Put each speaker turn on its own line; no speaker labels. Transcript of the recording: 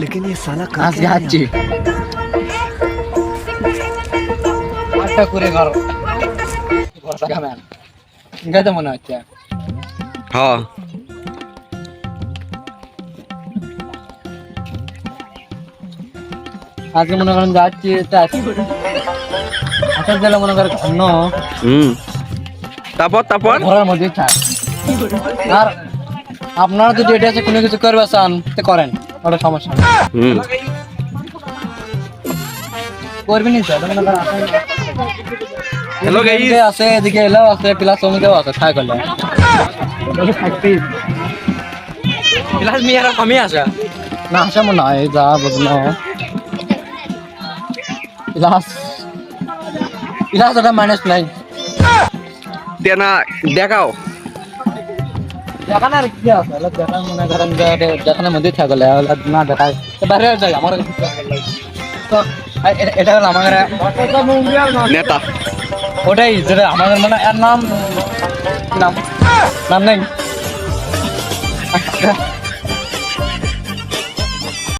लेकिन ये साला कर
আজকে
क्या रहा है
হাঁটছি আটটা করে ঘর ঘর কামেন ঠিক আছে মনে হচ্ছে
হ্যাঁ
আজকে মনে করেন যাচ্ছি তা আসার গেলে মনে করেন অন্য
হুম তারপর তারপর
ঘরের মধ্যে থাক আর আপনারা যদি এটা আছে কোনো কিছু করবে চান তো করেন ওটা সমস্যা
হুম।
স্যার।
হ্যালো গাইস
আছে এদিকে এলেও আছে প্লাস সমিতেও আছে ঠাই করলে।
ক্লাস মিয়ার কমই আসা।
না আসা মনে হয় যা বুঝলো প্লাস প্লাস ওটা মাইনাস নাই।
দেখাও।
দেখান আর কি আছে? দেখান মনে করেন দেখানোর মধ্যেই থাকলে না দেখায় বাইরে যাই আমার তো এটা হলো আমাদের
নেতা।
ওটাই যেটা আমাদের মানে এর নাম নাম নাম নেই